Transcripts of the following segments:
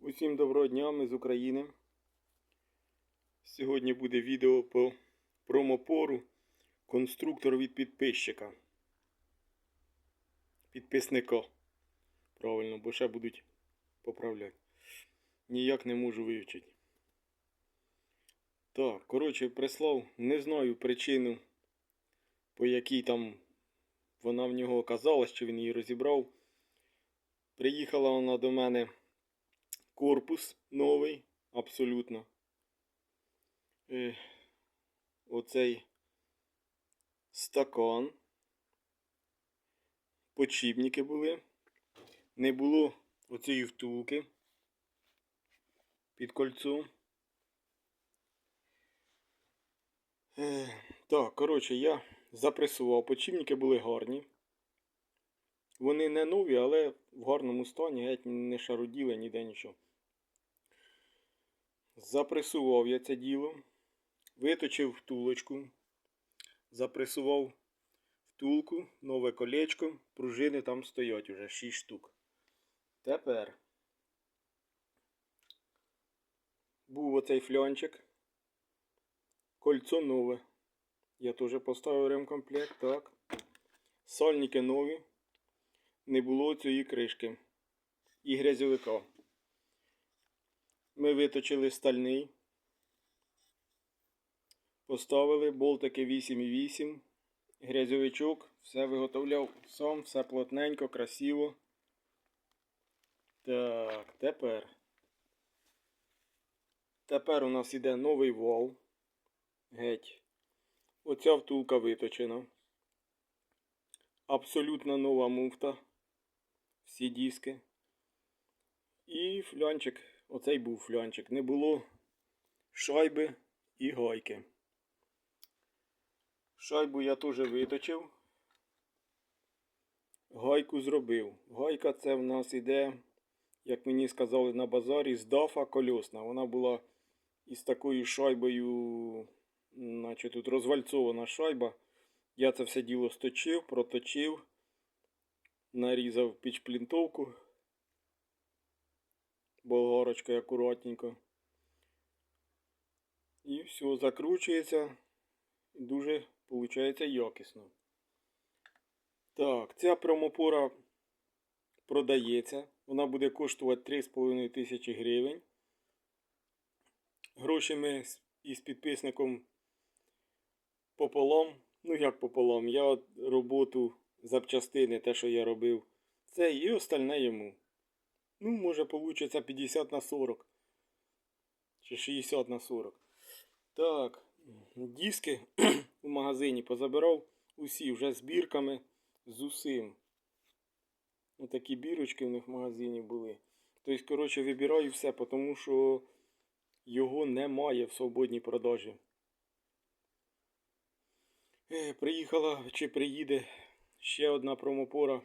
Усім доброго дня, ми з України. Сьогодні буде відео по промопору конструктор від підписчика. Підписника. Правильно, бо ще будуть поправляти. Ніяк не можу вивчити. Так, коротше, прислав, не знаю причину, по якій там вона в нього оказалась, чи він її розібрав. Приїхала вона до мене корпус новий, абсолютно. Е, оцей стакан. Подшипники були. Не було оцієї втулки під кольцо. Е, так, коротше, я запресував. Подшипники були гарні. Вони не нові, але в гарному стані, геть не шаруділи ніде нічого. Запресував я це діло, виточив втулочку, запресував втулку, нове колечко, пружини там стоять уже 6 штук. Тепер був оцей флянчик, кольцо нове. Я теж поставив ремкомплект, так. Сальники нові не було цієї кришки і грязьовика. Ми виточили стальний, поставили болтики 8,8, грязьовичок, все виготовляв сам, все плотненько, красиво. Так, тепер. Тепер у нас іде новий вал. Геть. Оця втулка виточена. Абсолютно нова муфта всі диски. І флянчик, оцей був флянчик. Не було шайби і гайки. Шайбу я теж виточив. Гайку зробив. Гайка це в нас іде, як мені сказали на базарі, з дафа кольосна. Вона була із такою шайбою, наче тут розвальцована шайба. Я це все діло сточив, проточив нарізав пічплінтовку болгарочкою акуратненько. І все, закручується. Дуже виходить якісно. Так, ця промопора продається. Вона буде коштувати 3,5 тисячі гривень. Гроші ми із підписником пополам. Ну як пополам? Я от роботу запчастини, те, що я робив. Це і остальне йому. Ну, може, вийде 50 на 40. Чи 60 на 40. Так, диски у магазині позабирав усі вже з бірками, з усім. Отакі бірочки в них в магазині були. Тобто, коротше, вибираю все, тому що його немає в свободній продажі. Е, Приїхала чи приїде ще одна промопора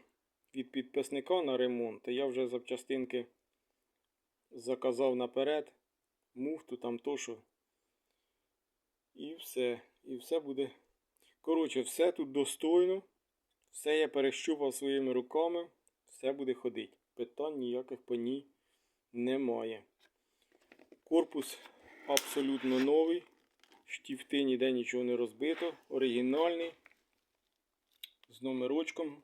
від підписника на ремонт. Я вже запчастинки заказав наперед. Муфту там то що. І все. І все буде. Коротше, все тут достойно. Все я перещупав своїми руками. Все буде ходити. Питань ніяких по ній немає. Корпус абсолютно новий. Штіфти ніде нічого не розбито. Оригінальний з номерочком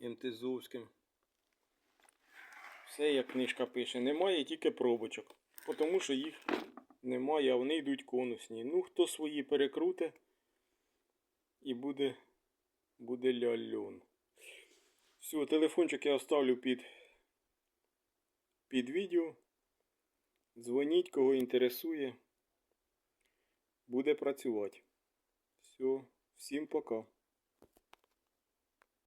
МТЗовським. Все як книжка пише. Немає тільки пробочок. Тому що їх немає, а вони йдуть конусні. Ну, хто свої перекруте і буде, буде ляльон. Все, телефончик я оставлю під, під відео. Дзвоніть, кого інтересує. Буде працювати. Все. Всім пока.